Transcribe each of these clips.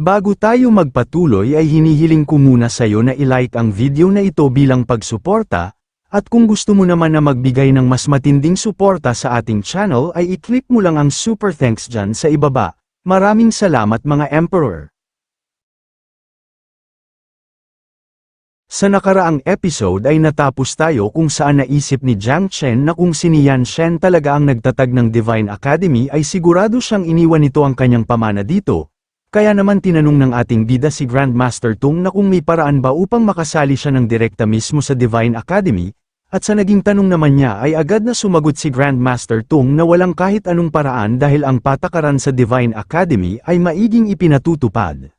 Bago tayo magpatuloy ay hinihiling ko muna sa iyo na ilike ang video na ito bilang pagsuporta, at kung gusto mo naman na magbigay ng mas matinding suporta sa ating channel ay i-click mo lang ang super thanks dyan sa ibaba. Maraming salamat mga Emperor! Sa nakaraang episode ay natapos tayo kung saan naisip ni Jiang Chen na kung si Yan Shen talaga ang nagtatag ng Divine Academy ay sigurado siyang iniwan nito ang kanyang pamana dito. Kaya naman tinanong ng ating bida si Grandmaster Tung na kung may paraan ba upang makasali siya ng direkta mismo sa Divine Academy, at sa naging tanong naman niya ay agad na sumagot si Grandmaster Tung na walang kahit anong paraan dahil ang patakaran sa Divine Academy ay maiging ipinatutupad.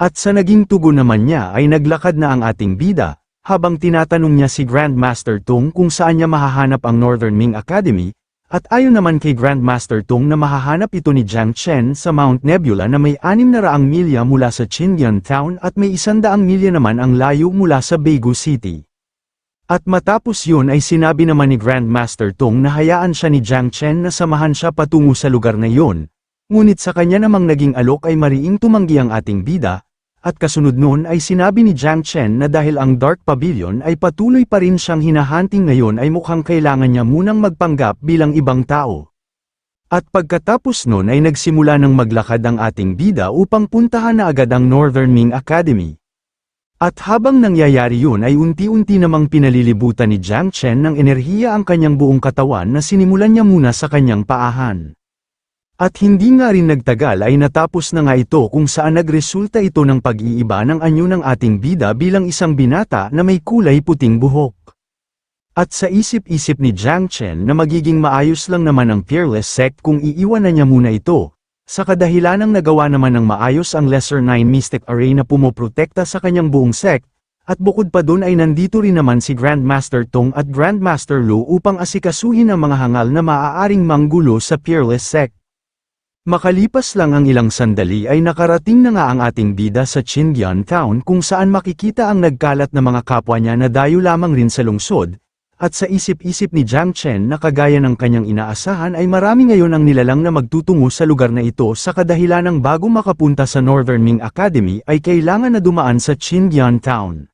At sa naging tugon naman niya ay naglakad na ang ating bida, habang tinatanong niya si Grandmaster Tung kung saan niya mahahanap ang Northern Ming Academy, at ayon naman kay Grandmaster Tung na mahahanap ito ni Jiang Chen sa Mount Nebula na may 600 milya mula sa Qingyuan Town at may 100 milya naman ang layo mula sa Beigu City. At matapos yun ay sinabi naman ni Grandmaster Tung na hayaan siya ni Jiang Chen na samahan siya patungo sa lugar na yun, ngunit sa kanya namang naging alok ay mariing tumanggi ang ating bida, at kasunod nun ay sinabi ni Jiang Chen na dahil ang Dark Pavilion ay patuloy pa rin siyang hinahunting ngayon ay mukhang kailangan niya munang magpanggap bilang ibang tao. At pagkatapos nun ay nagsimula ng maglakad ang ating bida upang puntahan na agad ang Northern Ming Academy. At habang nangyayari yun ay unti-unti namang pinalilibutan ni Jiang Chen ng enerhiya ang kanyang buong katawan na sinimulan niya muna sa kanyang paahan. At hindi nga rin nagtagal ay natapos na nga ito kung saan nagresulta ito ng pag-iiba ng anyo ng ating bida bilang isang binata na may kulay puting buhok. At sa isip-isip ni Jiang Chen na magiging maayos lang naman ang Fearless Sect kung iiwan na niya muna ito, sa kadahilanang nagawa naman ng maayos ang Lesser Nine Mystic Array na pumoprotekta sa kanyang buong sect, at bukod pa dun ay nandito rin naman si Grandmaster Tong at Grandmaster Lu upang asikasuhin ang mga hangal na maaaring manggulo sa Fearless Sect. Makalipas lang ang ilang sandali ay nakarating na nga ang ating bida sa Qingyuan Town kung saan makikita ang nagkalat na mga kapwa niya na dayo lamang rin sa lungsod, at sa isip-isip ni Jiang Chen na kagaya ng kanyang inaasahan ay marami ngayon ang nilalang na magtutungo sa lugar na ito sa kadahilanang bago makapunta sa Northern Ming Academy ay kailangan na dumaan sa Qingyuan Town.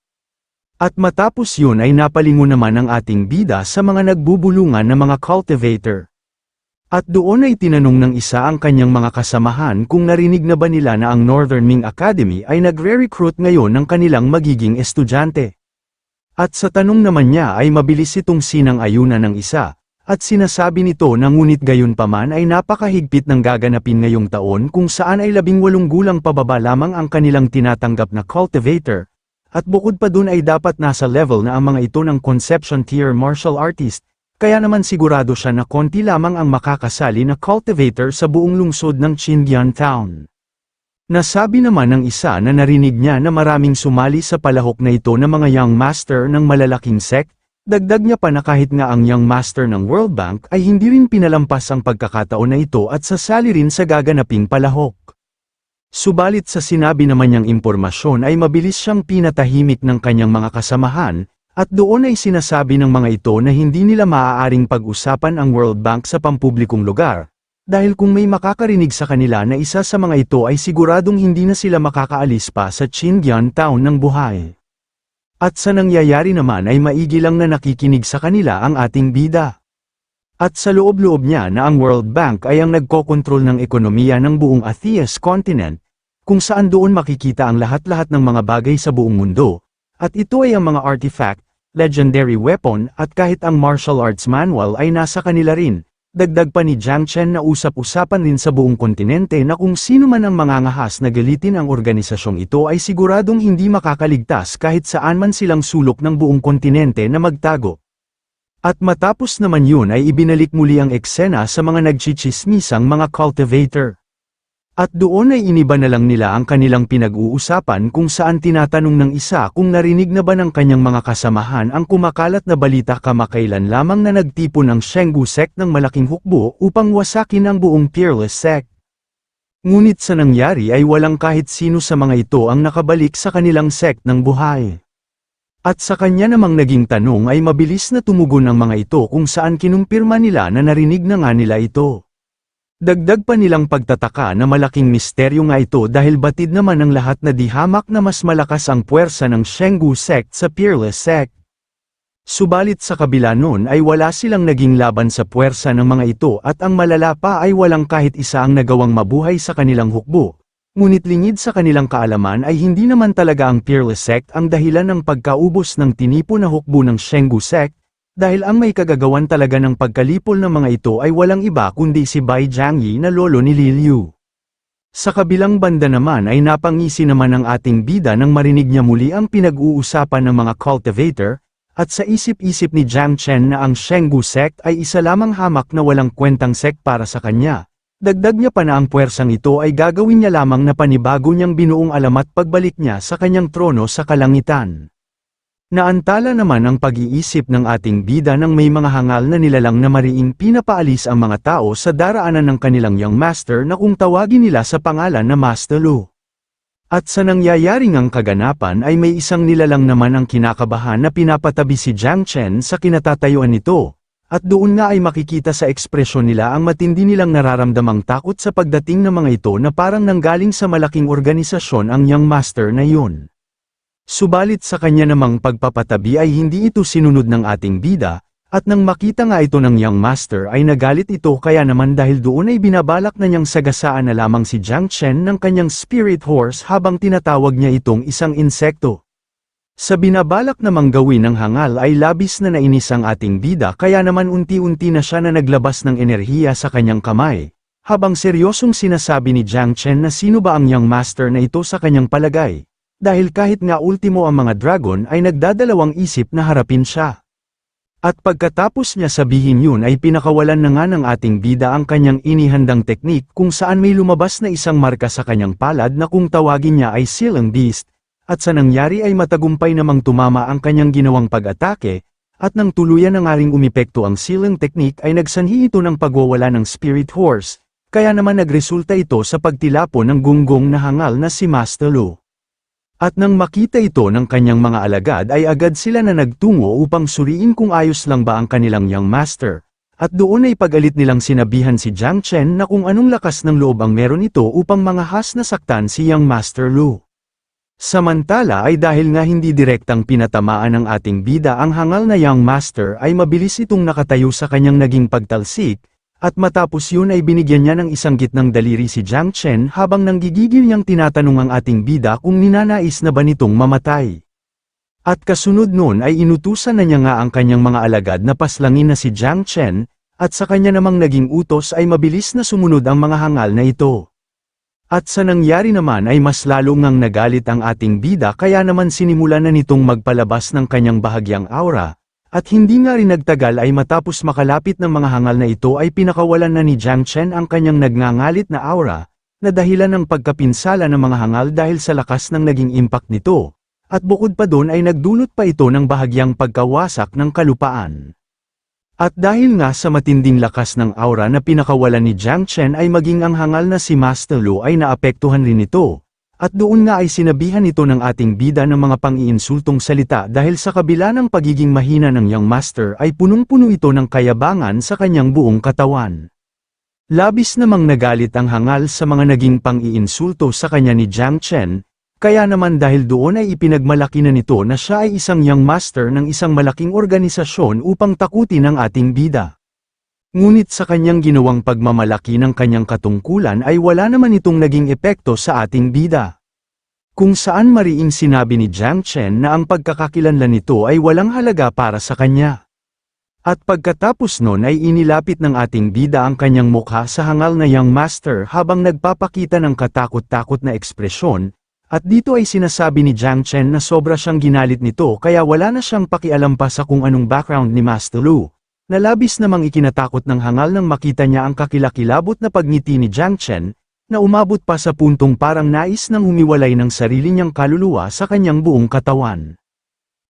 At matapos yun ay napalingon naman ang ating bida sa mga nagbubulungan na mga cultivator. At doon ay tinanong ng isa ang kanyang mga kasamahan kung narinig na ba nila na ang Northern Ming Academy ay nagre-recruit ngayon ng kanilang magiging estudyante. At sa tanong naman niya ay mabilis itong sinang ayunan ng isa, at sinasabi nito na ngunit gayon paman ay napakahigpit ng gaganapin ngayong taon kung saan ay labing walong gulang pababa lamang ang kanilang tinatanggap na cultivator, at bukod pa dun ay dapat nasa level na ang mga ito ng conception tier martial artist, kaya naman sigurado siya na konti lamang ang makakasali na cultivator sa buong lungsod ng Qingyuan Town. Nasabi naman ng isa na narinig niya na maraming sumali sa palahok na ito na mga young master ng malalaking sect, dagdag niya pa na kahit nga ang young master ng World Bank ay hindi rin pinalampas ang pagkakataon na ito at sasali rin sa gaganaping palahok. Subalit sa sinabi naman niyang impormasyon ay mabilis siyang pinatahimik ng kanyang mga kasamahan, at doon ay sinasabi ng mga ito na hindi nila maaaring pag-usapan ang World Bank sa pampublikong lugar, dahil kung may makakarinig sa kanila na isa sa mga ito ay siguradong hindi na sila makakaalis pa sa Qingyuan Town ng buhay. At sa nangyayari naman ay maigi lang na nakikinig sa kanila ang ating bida. At sa loob-loob niya na ang World Bank ay ang nagkokontrol ng ekonomiya ng buong Atheus continent, kung saan doon makikita ang lahat-lahat ng mga bagay sa buong mundo, at ito ay ang mga artifact, legendary weapon at kahit ang martial arts manual ay nasa kanila rin. Dagdag pa ni Jiang Chen na usap-usapan rin sa buong kontinente na kung sino man ang mangangahas na galitin ang organisasyong ito ay siguradong hindi makakaligtas kahit saan man silang sulok ng buong kontinente na magtago. At matapos naman yun ay ibinalik muli ang eksena sa mga nagchichismisang mga cultivator. At doon ay iniba na lang nila ang kanilang pinag-uusapan kung saan tinatanong ng isa kung narinig na ba ng kanyang mga kasamahan ang kumakalat na balita kamakailan lamang na nagtipo ng Shenggu sect ng malaking hukbo upang wasakin ang buong Peerless sect. Ngunit sa nangyari ay walang kahit sino sa mga ito ang nakabalik sa kanilang sect ng buhay. At sa kanya namang naging tanong ay mabilis na tumugon ng mga ito kung saan kinumpirma nila na narinig na nga nila ito. Dagdag pa nilang pagtataka na malaking misteryo nga ito dahil batid naman ng lahat na di hamak na mas malakas ang puwersa ng Shenggu sect sa Peerless sect. Subalit sa kabila nun ay wala silang naging laban sa puwersa ng mga ito at ang malala pa ay walang kahit isa ang nagawang mabuhay sa kanilang hukbo. Ngunit lingid sa kanilang kaalaman ay hindi naman talaga ang Peerless sect ang dahilan ng pagkaubos ng tinipo na hukbo ng Shenggu sect, dahil ang may kagagawan talaga ng pagkalipol ng mga ito ay walang iba kundi si Bai Jiangyi na lolo ni Li Liu. Sa kabilang banda naman ay napangisi naman ng ating bida nang marinig niya muli ang pinag-uusapan ng mga cultivator, at sa isip-isip ni Jiang Chen na ang Shenggu sect ay isa lamang hamak na walang kwentang sect para sa kanya. Dagdag niya pa na ang puwersang ito ay gagawin niya lamang na panibago niyang binuong alamat pagbalik niya sa kanyang trono sa kalangitan. Naantala naman ang pag-iisip ng ating bida nang may mga hangal na nilalang na mariing pinapaalis ang mga tao sa daraanan ng kanilang young master na kung tawagin nila sa pangalan na Master Lu. At sa nangyayaring ang kaganapan ay may isang nilalang naman ang kinakabahan na pinapatabi si Jiang Chen sa kinatatayuan nito, at doon nga ay makikita sa ekspresyon nila ang matindi nilang nararamdamang takot sa pagdating ng mga ito na parang nanggaling sa malaking organisasyon ang young master na yun. Subalit sa kanya namang pagpapatabi ay hindi ito sinunod ng ating bida, at nang makita nga ito ng young master ay nagalit ito kaya naman dahil doon ay binabalak na niyang sagasaan na lamang si Jiang Chen ng kanyang spirit horse habang tinatawag niya itong isang insekto. Sa binabalak namang gawin ng hangal ay labis na nainis ang ating bida kaya naman unti-unti na siya na naglabas ng enerhiya sa kanyang kamay, habang seryosong sinasabi ni Jiang Chen na sino ba ang young master na ito sa kanyang palagay dahil kahit nga ultimo ang mga dragon ay nagdadalawang isip na harapin siya. At pagkatapos niya sabihin yun ay pinakawalan na nga ng ating bida ang kanyang inihandang teknik kung saan may lumabas na isang marka sa kanyang palad na kung tawagin niya ay Silang Beast, at sa nangyari ay matagumpay namang tumama ang kanyang ginawang pag-atake, at nang tuluyan na nga umipekto ang Silang teknik ay nagsanhi ito ng pagwawala ng Spirit Horse, kaya naman nagresulta ito sa pagtilapo ng gunggong na hangal na si Master Lu. At nang makita ito ng kanyang mga alagad ay agad sila na nagtungo upang suriin kung ayos lang ba ang kanilang young master. At doon ay pagalit nilang sinabihan si Jiang Chen na kung anong lakas ng loob ang meron ito upang mangahas na saktan si young master Lu. Samantala ay dahil nga hindi direktang pinatamaan ng ating bida ang hangal na young master ay mabilis itong nakatayo sa kanyang naging pagtalsik, at matapos yun ay binigyan niya ng isang gitnang daliri si Jiang Chen habang nanggigigil niyang tinatanong ang ating bida kung ninanais na ba nitong mamatay. At kasunod nun ay inutusan na niya nga ang kanyang mga alagad na paslangin na si Jiang Chen, at sa kanya namang naging utos ay mabilis na sumunod ang mga hangal na ito. At sa nangyari naman ay mas lalo ngang nagalit ang ating bida kaya naman sinimulan na nitong magpalabas ng kanyang bahagyang aura, at hindi nga rin nagtagal ay matapos makalapit ng mga hangal na ito ay pinakawalan na ni Jiang Chen ang kanyang nagngangalit na aura, na dahilan ng pagkapinsala ng mga hangal dahil sa lakas ng naging impact nito, at bukod pa doon ay nagdulot pa ito ng bahagyang pagkawasak ng kalupaan. At dahil nga sa matinding lakas ng aura na pinakawalan ni Jiang Chen ay maging ang hangal na si Master Lu ay naapektuhan rin ito, at doon nga ay sinabihan ito ng ating bida ng mga pang-iinsultong salita dahil sa kabila ng pagiging mahina ng young master ay punong-puno ito ng kayabangan sa kanyang buong katawan. Labis namang nagalit ang hangal sa mga naging pang-iinsulto sa kanya ni Jiang Chen, kaya naman dahil doon ay ipinagmalaki na nito na siya ay isang young master ng isang malaking organisasyon upang takutin ang ating bida. Ngunit sa kanyang ginawang pagmamalaki ng kanyang katungkulan ay wala naman itong naging epekto sa ating bida. Kung saan mariing sinabi ni Jiang Chen na ang pagkakakilanlan nito ay walang halaga para sa kanya. At pagkatapos nun ay inilapit ng ating bida ang kanyang mukha sa hangal na young master habang nagpapakita ng katakot-takot na ekspresyon, at dito ay sinasabi ni Jiang Chen na sobra siyang ginalit nito kaya wala na siyang pakialam pa sa kung anong background ni Master Lu. Nalabis namang ikinatakot ng hangal nang makita niya ang kakilakilabot na pagngiti ni Jiang Chen, na umabot pa sa puntong parang nais nang humiwalay ng sarili niyang kaluluwa sa kanyang buong katawan.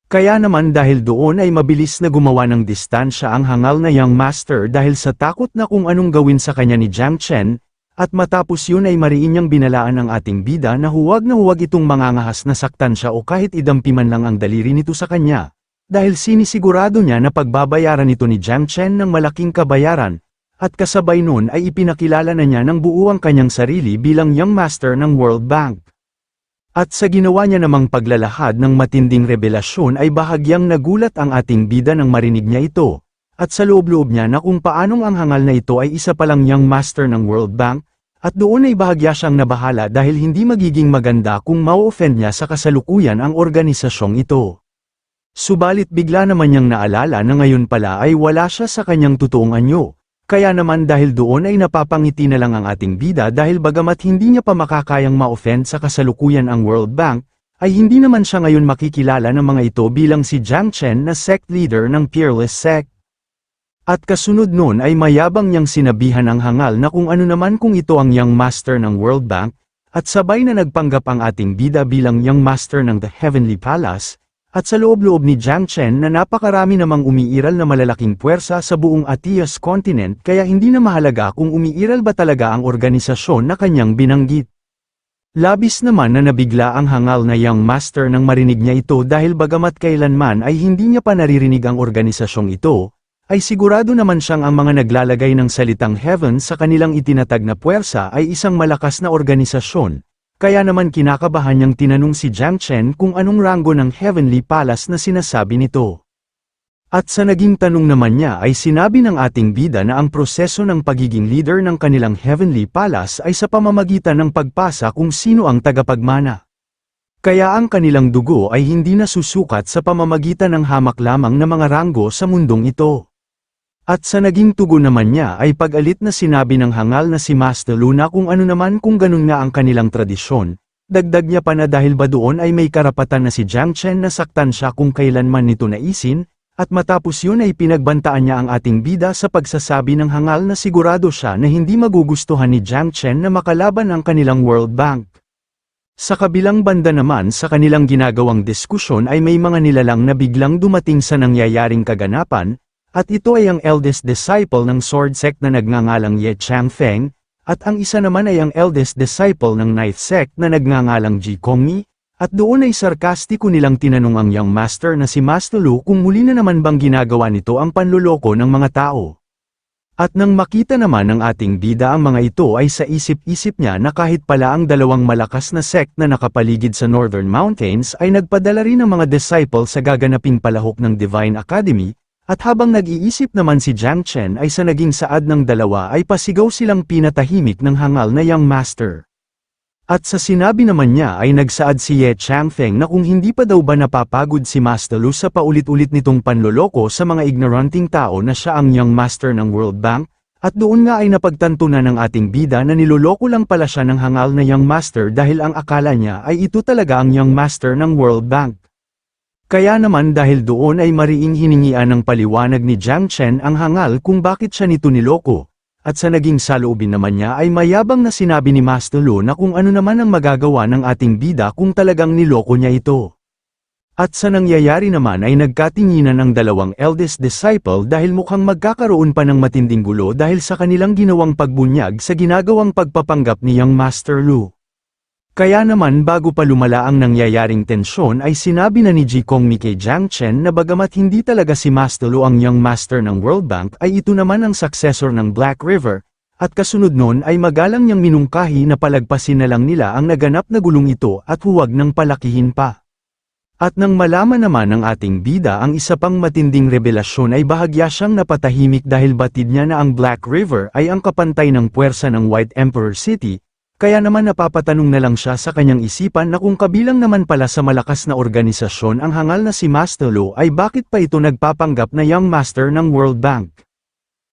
Kaya naman dahil doon ay mabilis na gumawa ng distansya ang hangal na young master dahil sa takot na kung anong gawin sa kanya ni Jiang Chen, at matapos yun ay mariin niyang binalaan ang ating bida na huwag na huwag itong mangangahas na saktan siya o kahit idampi man lang ang daliri nito sa kanya, dahil sinisigurado niya na pagbabayaran ito ni Jiang Chen ng malaking kabayaran, At kasabay nun ay ipinakilala na niya ng buo ang kanyang sarili bilang Young Master ng World Bank. At sa ginawa niya namang paglalahad ng matinding revelasyon ay bahagyang nagulat ang ating bida nang marinig niya ito. At sa loob-loob niya na kung paanong ang hangal na ito ay isa palang Young Master ng World Bank, at doon ay bahagya siyang nabahala dahil hindi magiging maganda kung mau-offend niya sa kasalukuyan ang organisasyong ito. Subalit bigla naman niyang naalala na ngayon pala ay wala siya sa kanyang totoong anyo, kaya naman dahil doon ay napapangiti na lang ang ating bida dahil bagamat hindi niya pa makakayang ma-offend sa kasalukuyan ang World Bank, ay hindi naman siya ngayon makikilala ng mga ito bilang si Jiang Chen na sect leader ng Peerless Sect. At kasunod nun ay mayabang niyang sinabihan ang hangal na kung ano naman kung ito ang Young Master ng World Bank, at sabay na nagpanggap ang ating bida bilang Young Master ng The Heavenly Palace, at sa loob-loob ni Jiang Chen na napakarami namang umiiral na malalaking puwersa sa buong Atias continent kaya hindi na mahalaga kung umiiral ba talaga ang organisasyon na kanyang binanggit. Labis naman na nabigla ang hangal na Young Master nang marinig niya ito dahil bagamat kailanman ay hindi niya pa naririnig ang organisasyong ito, ay sigurado naman siyang ang mga naglalagay ng salitang heaven sa kanilang itinatag na puwersa ay isang malakas na organisasyon, kaya naman kinakabahan niyang tinanong si Jiang Chen kung anong ranggo ng Heavenly Palace na sinasabi nito. At sa naging tanong naman niya ay sinabi ng ating bida na ang proseso ng pagiging leader ng kanilang Heavenly Palace ay sa pamamagitan ng pagpasa kung sino ang tagapagmana. Kaya ang kanilang dugo ay hindi nasusukat sa pamamagitan ng hamak lamang na mga ranggo sa mundong ito. At sa naging tugon naman niya ay pag-alit na sinabi ng hangal na si Master Luna kung ano naman kung ganun nga ang kanilang tradisyon. Dagdag niya pa na dahil ba doon ay may karapatan na si Jiang Chen na saktan siya kung kailanman nito naisin, at matapos yun ay pinagbantaan niya ang ating bida sa pagsasabi ng hangal na sigurado siya na hindi magugustuhan ni Jiang Chen na makalaban ang kanilang World Bank. Sa kabilang banda naman sa kanilang ginagawang diskusyon ay may mga nilalang na biglang dumating sa nangyayaring kaganapan, at ito ay ang eldest disciple ng sword sect na nagngangalang Ye Changfeng, at ang isa naman ay ang eldest disciple ng ninth sect na nagngangalang Ji Kongmi, at doon ay sarkastiko nilang tinanong ang young master na si Master Lu kung muli na naman bang ginagawa nito ang panluloko ng mga tao. At nang makita naman ng ating bida ang mga ito ay sa isip-isip niya na kahit pala ang dalawang malakas na sect na nakapaligid sa Northern Mountains ay nagpadala rin ng mga disciple sa gaganaping palahok ng Divine Academy, at habang nag-iisip naman si Jiang Chen ay sa naging saad ng dalawa ay pasigaw silang pinatahimik ng hangal na young master. At sa sinabi naman niya ay nagsaad si Ye Changfeng na kung hindi pa daw ba napapagod si Master Lu sa paulit-ulit nitong panloloko sa mga ignoranting tao na siya ang young master ng World Bank, at doon nga ay napagtanto na ng ating bida na niloloko lang pala siya ng hangal na young master dahil ang akala niya ay ito talaga ang young master ng World Bank. Kaya naman dahil doon ay mariing hiningian ng paliwanag ni Jiang Chen ang hangal kung bakit siya nito niloko, at sa naging saloobin naman niya ay mayabang na sinabi ni Master Lu na kung ano naman ang magagawa ng ating bida kung talagang niloko niya ito. At sa nangyayari naman ay nagkatinginan ang dalawang eldest disciple dahil mukhang magkakaroon pa ng matinding gulo dahil sa kanilang ginawang pagbunyag sa ginagawang pagpapanggap ni Young Master Lu. Kaya naman bago pa lumala ang nangyayaring tensyon ay sinabi na ni Ji Kongmi kay Jiang Chen na bagamat hindi talaga si Master Lu ang young master ng World Bank ay ito naman ang successor ng Black River, at kasunod nun ay magalang niyang minungkahi na palagpasin na lang nila ang naganap na gulong ito at huwag nang palakihin pa. At nang malaman naman ng ating bida ang isa pang matinding revelasyon ay bahagya siyang napatahimik dahil batid niya na ang Black River ay ang kapantay ng puwersa ng White Emperor City, kaya naman napapatanong na lang siya sa kanyang isipan na kung kabilang naman pala sa malakas na organisasyon ang hangal na si Master Lu ay bakit pa ito nagpapanggap na Young Master ng World Bank.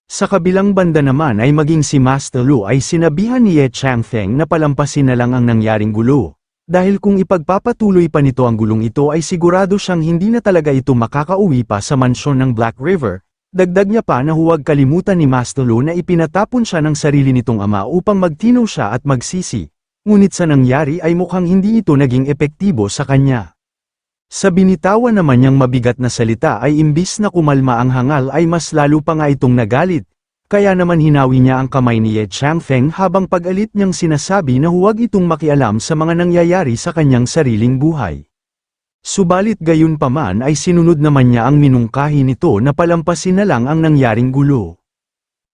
Sa kabilang banda naman ay maging si Master Lu ay sinabihan ni Ye Changfeng na palampasin na lang ang nangyaring gulo. Dahil kung ipagpapatuloy pa nito ang gulong ito ay sigurado siyang hindi na talaga ito makakauwi pa sa mansyon ng Black River, Dagdag niya pa na huwag kalimutan ni Master Lu na ipinatapon siya ng sarili nitong ama upang magtinaw siya at magsisi, ngunit sa nangyari ay mukhang hindi ito naging epektibo sa kanya. Sa binitawan naman niyang mabigat na salita ay imbis na kumalma ang hangal ay mas lalo pa nga itong nagalit, kaya naman hinawi niya ang kamay ni Ye Changfeng habang pag-alit niyang sinasabi na huwag itong makialam sa mga nangyayari sa kanyang sariling buhay. Subalit gayon paman ay sinunod naman niya ang minungkahi nito na palampasin na lang ang nangyaring gulo.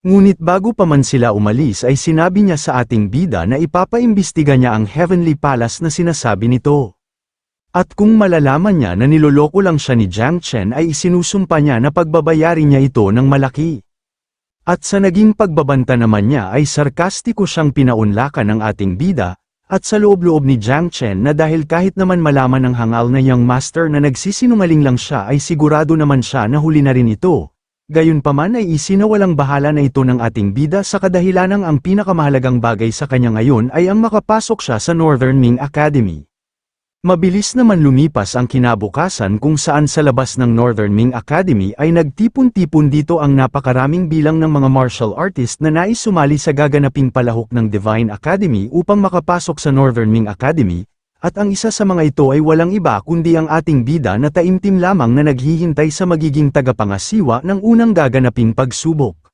Ngunit bago pa man sila umalis ay sinabi niya sa ating bida na ipapaimbestiga niya ang Heavenly Palace na sinasabi nito. At kung malalaman niya na niloloko lang siya ni Jiang Chen ay isinusumpa niya na pagbabayarin niya ito ng malaki. At sa naging pagbabanta naman niya ay sarkastiko siyang pinaunlakan ng ating bida, at sa loob-loob ni Jiang Chen na dahil kahit naman malaman ng hangal na young master na nagsisinungaling lang siya ay sigurado naman siya na huli na rin ito. Gayunpaman ay isinawalang bahala na ito ng ating bida sa kadahilanang ang pinakamahalagang bagay sa kanya ngayon ay ang makapasok siya sa Northern Ming Academy. Mabilis naman lumipas ang kinabukasan kung saan sa labas ng Northern Ming Academy ay nagtipon-tipon dito ang napakaraming bilang ng mga martial artist na nais sumali sa gaganaping palahok ng Divine Academy upang makapasok sa Northern Ming Academy, at ang isa sa mga ito ay walang iba kundi ang ating bida na taimtim lamang na naghihintay sa magiging tagapangasiwa ng unang gaganaping pagsubok.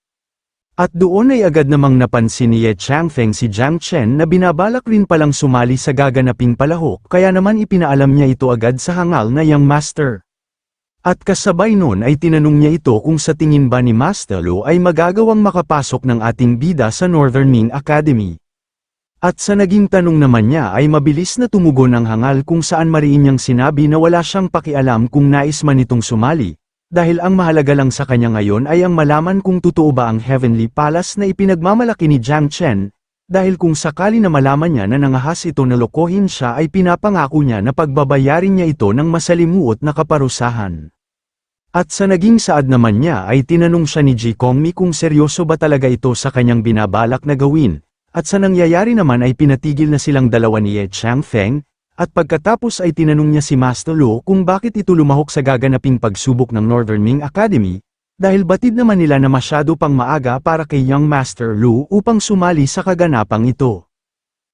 At doon ay agad namang napansin ni Ye Changfeng si Jiang Chen na binabalak rin palang sumali sa gaganaping palahok kaya naman ipinaalam niya ito agad sa hangal na young master. At kasabay nun ay tinanong niya ito kung sa tingin ba ni Master Lu ay magagawang makapasok ng ating bida sa Northern Ming Academy. At sa naging tanong naman niya ay mabilis na tumugon ang hangal kung saan mariin niyang sinabi na wala siyang pakialam kung nais man itong sumali, dahil ang mahalaga lang sa kanya ngayon ay ang malaman kung totoo ba ang Heavenly Palace na ipinagmamalaki ni Jiang Chen, dahil kung sakali na malaman niya na nangahas ito na lokohin siya ay pinapangako niya na pagbabayarin niya ito ng masalimuot na kaparusahan. At sa naging saad naman niya ay tinanong siya ni Ji Kongmi kung seryoso ba talaga ito sa kanyang binabalak na gawin, at sa nangyayari naman ay pinatigil na silang dalawa ni Ye Changfeng, at pagkatapos ay tinanong niya si Master Lu kung bakit ito lumahok sa gaganaping pagsubok ng Northern Ming Academy, dahil batid naman nila na masyado pang maaga para kay Young Master Lu upang sumali sa kaganapang ito.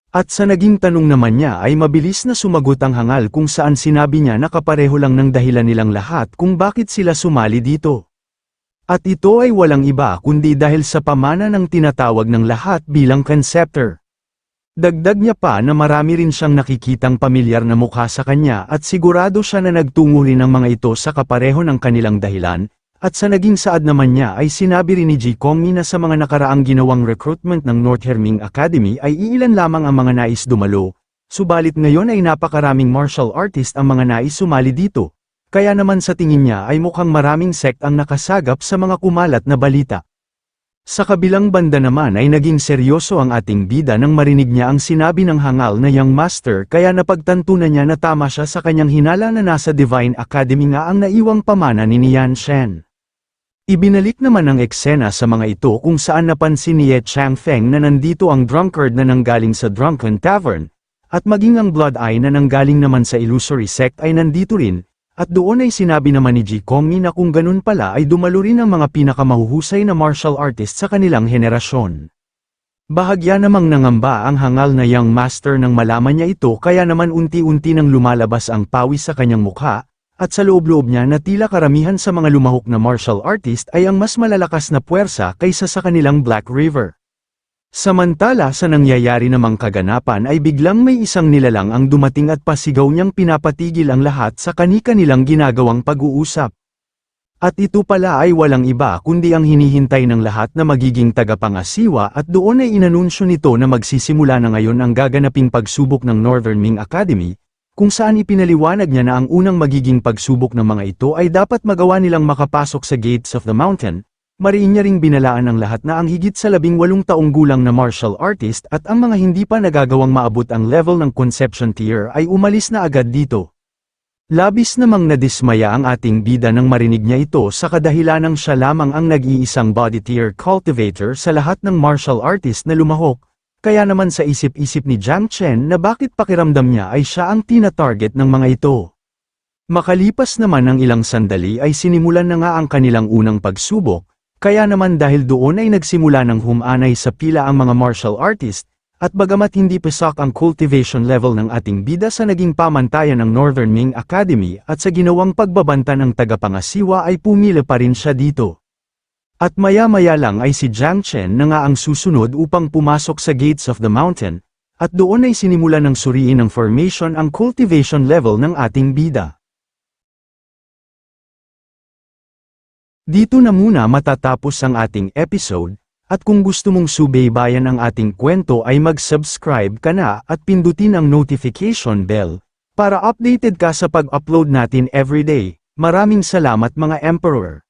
At sa naging tanong naman niya ay mabilis na sumagot ang hangal kung saan sinabi niya na kapareho lang ng dahilan nilang lahat kung bakit sila sumali dito. At ito ay walang iba kundi dahil sa pamana ng tinatawag ng lahat bilang conceptor. Dagdag niya pa na marami rin siyang nakikitang pamilyar na mukha sa kanya at sigurado siya na nagtungo rin ang mga ito sa kapareho ng kanilang dahilan, at sa naging saad naman niya ay sinabi rin ni Ji Kongmi na sa mga nakaraang ginawang recruitment ng North Herming Academy ay iilan lamang ang mga nais dumalo, subalit ngayon ay napakaraming martial artist ang mga nais sumali dito, kaya naman sa tingin niya ay mukhang maraming sect ang nakasagap sa mga kumalat na balita. Sa kabilang banda naman ay naging seryoso ang ating bida nang marinig niya ang sinabi ng hangal na young master kaya napagtanto na niya na tama siya sa kanyang hinala na nasa Divine Academy nga ang naiwang pamana ni Nian Shen. Ibinalik naman ang eksena sa mga ito kung saan napansin ni Ye Changfeng na nandito ang drunkard na nanggaling sa Drunken Tavern, at maging ang Blood Eye na nanggaling naman sa Illusory Sect ay nandito rin, at doon ay sinabi naman ni Ji Kongmi na kung ganun pala ay dumalo rin ang mga pinakamahuhusay na martial artist sa kanilang henerasyon. Bahagya namang nangamba ang hangal na young master nang malaman niya ito kaya naman unti-unti nang lumalabas ang pawis sa kanyang mukha, at sa loob-loob niya na tila karamihan sa mga lumahok na martial artist ay ang mas malalakas na puwersa kaysa sa kanilang Black River. Samantala sa nangyayari namang kaganapan ay biglang may isang nilalang ang dumating at pasigaw niyang pinapatigil ang lahat sa kani-kanilang ginagawang pag-uusap. At ito pala ay walang iba kundi ang hinihintay ng lahat na magiging tagapangasiwa at doon ay inanunsyo nito na magsisimula na ngayon ang gaganaping pagsubok ng Northern Ming Academy, kung saan ipinaliwanag niya na ang unang magiging pagsubok ng mga ito ay dapat magawa nilang makapasok sa Gates of the Mountain, Mariin niya ring binalaan ng lahat na ang higit sa labing walong taong gulang na martial artist at ang mga hindi pa nagagawang maabot ang level ng conception tier ay umalis na agad dito. Labis namang nadismaya ang ating bida nang marinig niya ito sa kadahilanang siya lamang ang nag-iisang body tier cultivator sa lahat ng martial artist na lumahok, kaya naman sa isip-isip ni Jiang Chen na bakit pakiramdam niya ay siya ang tina-target ng mga ito. Makalipas naman ng ilang sandali ay sinimulan na nga ang kanilang unang pagsubok, kaya naman dahil doon ay nagsimula ng humanay sa pila ang mga martial artist, at bagamat hindi pesak ang cultivation level ng ating bida sa naging pamantayan ng Northern Ming Academy at sa ginawang pagbabanta ng tagapangasiwa ay pumila pa rin siya dito. At maya-maya lang ay si Jiang Chen na nga ang susunod upang pumasok sa Gates of the Mountain, at doon ay sinimula ng suriin ng formation ang cultivation level ng ating bida. Dito na muna matatapos ang ating episode, At kung gusto mong subaybayan ang ating kwento ay mag-subscribe ka na at pindutin ang notification bell, para updated ka sa pag-upload natin everyday. Maraming salamat mga Emperor!